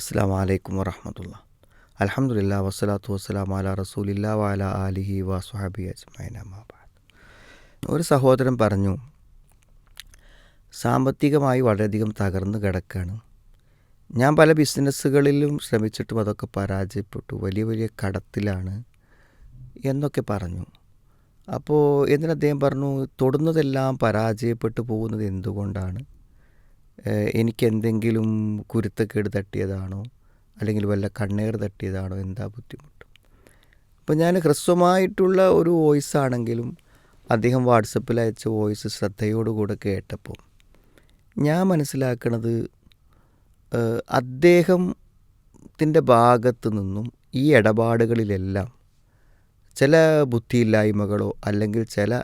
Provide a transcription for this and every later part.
അസ്സാം വലൈക്കും വറഹമത്തുള്ള അലഹമുല്ല വസ്സലാത്തു വസ്സലാം അല റസൂലില്ല വാല അലിഹി വസ്ഹാബി അജ്മൈനമാബാദ് ഒരു സഹോദരൻ പറഞ്ഞു സാമ്പത്തികമായി വളരെയധികം തകർന്നു കിടക്കുകയാണ് ഞാൻ പല ബിസിനസ്സുകളിലും ശ്രമിച്ചിട്ടും അതൊക്കെ പരാജയപ്പെട്ടു. വലിയ വലിയ കടത്തിലാണ് എന്നൊക്കെ പറഞ്ഞു. അപ്പോൾ എന്നിട്ട് അദ്ദേഹം പറഞ്ഞു തൊടുന്നതെല്ലാം പരാജയപ്പെട്ടു പോകുന്നത് എന്തുകൊണ്ടാണ്? ഏഹ് എനിക്കെന്തെങ്കിലും കുരുത്തക്കേട് തട്ടിയതാണോ? അല്ലെങ്കിൽ വല്ല കണ്ണേർ തട്ടിയതാണോ? എന്താ ബുദ്ധിമുട്ട്? അപ്പോൾ ഞാൻ ഹ്രസ്വമായിട്ടുള്ള ഒരു വോയിസ് ആണെങ്കിലും അദ്ദേഹം വാട്സപ്പിൽ അയച്ച വോയിസ് ശ്രദ്ധയോടുകൂടെ കേട്ടപ്പോൾ ഞാൻ മനസ്സിലാക്കണത് അദ്ദേഹത്തിന്റെ ഭാഗത്ത് നിന്നും ഈ ഇടപാടുകളിലെല്ലാം ചില ബുദ്ധിയില്ലായ്മകളോ അല്ലെങ്കിൽ ചില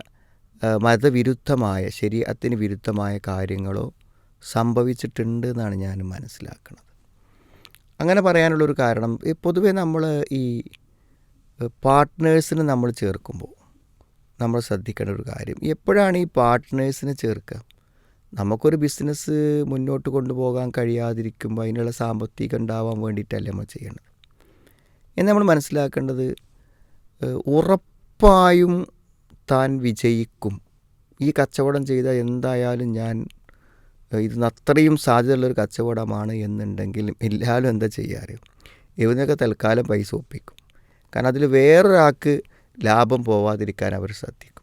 മതവിരുദ്ധമായ ശരീരത്തിന് വിരുദ്ധമായ കാര്യങ്ങളോ സംഭവിച്ചിട്ടുണ്ട് എന്നാണ് ഞാൻ മനസ്സിലാക്കുന്നത്. അങ്ങനെ പറയാനുള്ളൊരു കാരണം പൊതുവേ നമ്മൾ ഈ പാർട്ട്നേഴ്സിനെ നമ്മൾ ചേർക്കുമ്പോൾ നമ്മൾ ശ്രദ്ധിക്കേണ്ട ഒരു കാര്യം എപ്പോഴാണ് ഈ പാർട്ട്നേഴ്സിനെ ചേർക്കുക? നമുക്കൊരു ബിസിനസ് മുന്നോട്ട് കൊണ്ടുപോകാൻ കഴിയാതിരിക്കുമ്പോൾ അതിനുള്ള സാമ്പത്തികം ഉണ്ടാവാൻ വേണ്ടിയിട്ടല്ലേ നമ്മൾ ചെയ്യേണ്ടത്. എന്ന് നമ്മൾ മനസ്സിലാക്കേണ്ടത് ഉറപ്പായും താൻ വിജയിക്കും. ഈ കച്ചവടം ചെയ്താൽ എന്തായാലും ഞാൻ ഏഹ് ഇത് അത്രയും സാധ്യതയുള്ളൊരു കച്ചവടമാണ് എന്നുണ്ടെങ്കിലും എല്ലാവരും എന്താ ചെയ്യാറ്? ഇവനൊക്കെ തൽക്കാലം പൈസ ഒപ്പിക്കും. കാരണം അതിൽ വേറൊരാൾക്ക് ലാഭം പോവാതിരിക്കാൻ അവർ ശ്രദ്ധിക്കും.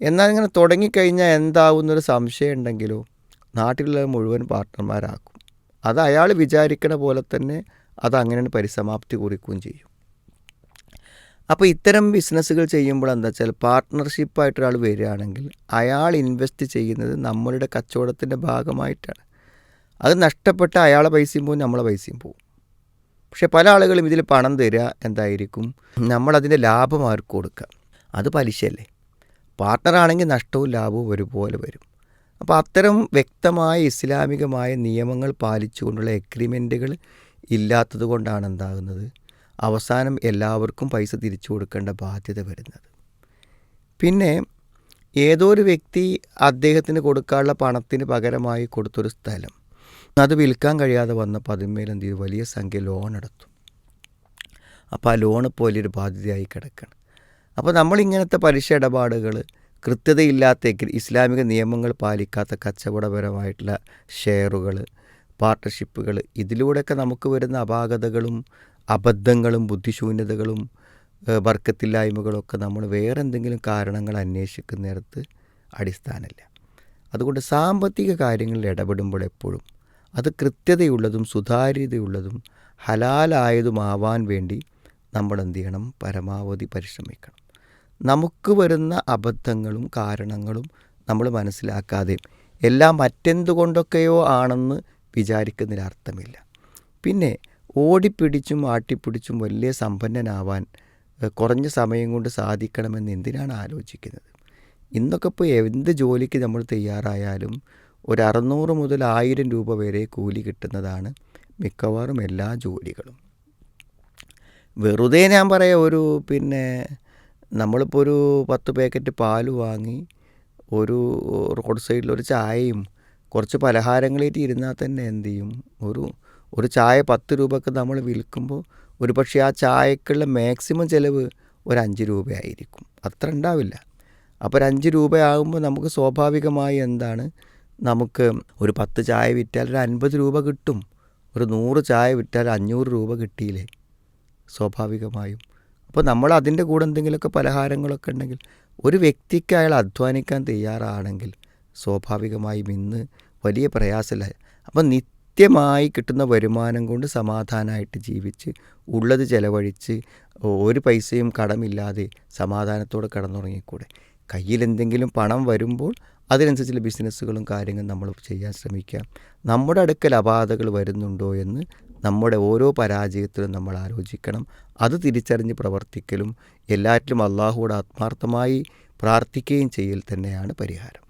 എന്നാൽ ഇങ്ങനെ തുടങ്ങിക്കഴിഞ്ഞാൽ എന്താവുന്നൊരു സംശയം ഉണ്ടെങ്കിലോ നാട്ടിലുള്ള മുഴുവൻ പാർട്ട്ണർമാരാക്കും. അത് അയാൾ വിചാരിക്കണ പോലെ തന്നെ അത് അങ്ങനെ പരിസമാപ്തി കുറിക്കുകയും ചെയ്യും. അപ്പോൾ ഇത്തരം ബിസിനസ്സുകൾ ചെയ്യുമ്പോൾ എന്താ വെച്ചാൽ പാർട്ട്ണർഷിപ്പായിട്ട് ഒരാൾ വരികയാണെങ്കിൽ അയാൾ ഇൻവെസ്റ്റ് ചെയ്യുന്നത് നമ്മളുടെ കച്ചവടത്തിന്റെ ഭാഗമായിട്ടാണ്. അത് നഷ്ടപ്പെട്ട അയാളെ പൈസയും പോകും നമ്മളെ പൈസയും പോകും പക്ഷേ പല ആളുകളും ഇതിൽ പണം തരിക എന്തായിരിക്കും? നമ്മളതിന്റെ ലാഭം അവർക്ക് കൊടുക്കുക. അത് പലിശയല്ലേ. പാർട്ട്ണറാണെങ്കിൽ നഷ്ടവും ലാഭവും ഒരുപോലെ വരും. അപ്പോൾ അത്തരം വ്യക്തമായ ഇസ്ലാമികമായ നിയമങ്ങൾ പാലിച്ചുകൊണ്ടുള്ള എഗ്രിമെന്റുകൾ ഇല്ലാത്തത് കൊണ്ടാണ് എന്താകുന്നത്? അവസാനം എല്ലാവർക്കും പൈസ തിരിച്ചു കൊടുക്കേണ്ട ബാധ്യത വരുന്നത്. പിന്നെ ഏതോ ഒരു വ്യക്തി അദ്ദേഹത്തിന് കൊടുക്കാനുള്ള പണത്തിന് പകരമായി കൊടുത്തൊരു സ്ഥലം. അത് വിൽക്കാൻ കഴിയാതെ വന്നപ്പോൾ അതിന്മേൽ എന്ത് ചെയ്തു വലിയ സംഖ്യ ലോൺ എടുത്തു. അപ്പോൾ ആ ലോണ് വലിയൊരു ബാധ്യതയായി കിടക്കണം. അപ്പോൾ നമ്മളിങ്ങനത്തെ പലിശ ഇടപാടുകൾ കൃത്യതയില്ലാത്ത ഇസ്ലാമിക നിയമങ്ങൾ പാലിക്കാത്ത കച്ചവടപരമായിട്ടുള്ള ഷെയറുകൾ പാർട്ട്ണർഷിപ്പുകൾ ഇതിലൂടെയൊക്കെ നമുക്ക് വരുന്ന അപാകതകളും അബദ്ധങ്ങളും ബുദ്ധിശൂന്യതകളും വർക്കത്തില്ലായ്മകളൊക്കെ നമ്മൾ വേറെ എന്തെങ്കിലും കാരണങ്ങൾ അന്വേഷിക്കുന്നിടത്ത് അടിസ്ഥാനമില്ല. അതുകൊണ്ട് സാമ്പത്തിക കാര്യങ്ങളിൽ ഇടപെടുമ്പോൾ എപ്പോഴും അത് കൃത്യതയുള്ളതും സുതാര്യതയുള്ളതും ഹലാലായതുമാവാൻ വേണ്ടി നമ്മൾ എന്ത് ചെയ്യണം? പരമാവധി പരിശ്രമിക്കണം. നമുക്ക് വരുന്ന അബദ്ധങ്ങളും കാരണങ്ങളും നമ്മൾ മനസ്സിലാക്കാതെയും എല്ലാം മറ്റെന്തുകൊണ്ടൊക്കെയോ ആണെന്ന് വിചാരിക്കുന്നതിൽ അർത്ഥമില്ല. പിന്നെ ഓടിപ്പിടിച്ചും ആട്ടിപ്പിടിച്ചും വലിയ സമ്പന്നനാവാൻ കുറഞ്ഞ സമയം കൊണ്ട് സാധിക്കണമെന്ന് എന്തിനാണ് ആലോചിക്കുന്നത്? ഇന്നൊക്കെ ഇപ്പോൾ എന്ത് ജോലിക്ക് നമ്മൾ തയ്യാറായാലും ഒരു അറുന്നൂറ് മുതൽ ആയിരം രൂപ വരെ കൂലി കിട്ടുന്നതാണ് മിക്കവാറും എല്ലാ ജോലികളും. വെറുതെ ഞാൻ പറയാം ഒരു പിന്നെ നമ്മളിപ്പോൾ ഒരു പത്ത് പാക്കറ്റ് പാൽ വാങ്ങി ഒരു റോഡ് സൈഡിൽ ഒരു ചായയും കുറച്ച് പലഹാരങ്ങളേറ്റ് ഇരുന്നാൽ തന്നെ എന്ത് ചെയ്യും? ഒരു ഒരു ചായ പത്ത് രൂപക്ക് നമ്മൾ വിൽക്കുമ്പോൾ ഒരു പക്ഷേ ആ ചായക്കുള്ള മാക്സിമം ചിലവ് ഒരു അഞ്ച് രൂപയായിരിക്കും. അത്ര ഉണ്ടാവില്ല. അപ്പോൾ ഒരു അഞ്ച് രൂപയാകുമ്പോൾ നമുക്ക് സ്വാഭാവികമായി എന്താണ്? നമുക്ക് ഒരു പത്ത് ചായ വിറ്റാൽ ഒരു അൻപത് രൂപ കിട്ടും. ഒരു നൂറ് ചായ വിറ്റാൽ അഞ്ഞൂറ് രൂപ കിട്ടിയില്ലേ? സ്വാഭാവികമായും. അപ്പോൾ നമ്മൾ അതിന്റെ കൂടെ എന്തെങ്കിലുമൊക്കെ പലഹാരങ്ങളൊക്കെ ഉണ്ടെങ്കിൽ ഒരു വ്യക്തിക്ക് അയാൾ അധ്വാനിക്കാൻ തയ്യാറാണെങ്കിൽ സ്വാഭാവികമായും ഇന്ന് വലിയ പ്രയാസമില്ല. അപ്പം നിത്യമായി കിട്ടുന്ന വരുമാനം കൊണ്ട് സമാധാനമായിട്ട് ജീവിച്ച് ഉള്ളത് ചിലവഴിച്ച് ഒരു പൈസയും കടമില്ലാതെ സമാധാനത്തോടെ കടന്നുറങ്ങിക്കൂടെ? കയ്യിൽ എന്തെങ്കിലും പണം വരുമ്പോൾ അതിനനുസരിച്ചുള്ള ബിസിനസ്സുകളും കാര്യങ്ങളും നമ്മൾ ചെയ്യാൻ ശ്രമിക്കാം. നമ്മുടെ അടുക്കൽ അപാധകൾ വരുന്നുണ്ടോ എന്ന് നമ്മുടെ ഓരോ പരാജയത്തിലും നമ്മൾ ആലോചിക്കണം. അത് തിരിച്ചറിഞ്ഞ് പ്രവർത്തിക്കലും എല്ലാറ്റിലും അള്ളാഹുവോട് ആത്മാർത്ഥമായി പ്രാർത്ഥിക്കുകയും ചെയ്യൽ തന്നെയാണ് പരിഹാരം.